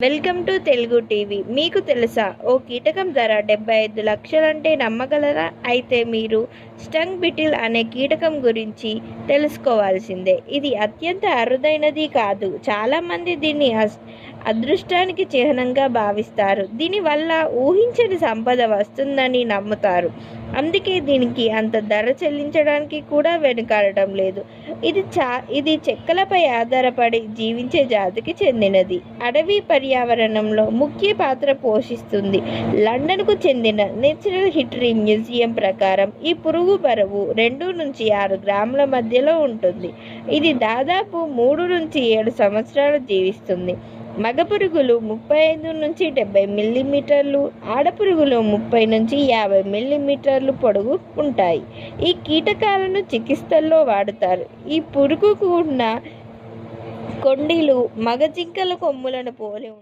Welcome to Telugu TV. మీకు తెలుసా? ఓ కీటకం ధర డెబ్బై ఐదు లక్షలంటే నమ్మగలరా? అయితే మీరు స్టంగ్ బిటిల్ అనే కీటకం గురించి తెలుసుకోవాల్సిందే. ఇది అత్యంత అరుదైనది కాదు. చాలామంది దీన్ని అదృష్టానికి చిహ్నంగా భావిస్తారు. దీనివల్ల ఊహించని సంపద వస్తుందని నమ్ముతారు. అందుకే దీనికి అంత ధర చెల్లించడానికి కూడా వెనుకాడటం లేదు. ఇది చా ఇది చెక్కలపై ఆధారపడి జీవించే జాతికి చెందినది. అడవి పర్యావరణంలో ముఖ్య పాత్ర పోషిస్తుంది. లండన్కు చెందిన నేచురల్ హిస్టరీ మ్యూజియం ప్రకారం ఈ పురుగు బరువు రెండు నుంచి ఆరు గ్రాముల మధ్యలో ఉంటుంది. ఇది దాదాపు మూడు నుంచి ఏడు సంవత్సరాలు జీవిస్తుంది. మగ పురుగులు ముప్పై ఐదు నుంచి డెబ్బై మిల్లీమీటర్లు ఆడపురుగులు ముప్పై నుంచి యాభై మిల్లీమీటర్లు పొడవు ఉంటాయి. ఈ కీటకాలను చికిత్సల్లో వాడుతారు. ఈ పురుగుకు ఉన్న కొండీలు మగ జింకల కొమ్ములను పోలి ఉంటాయి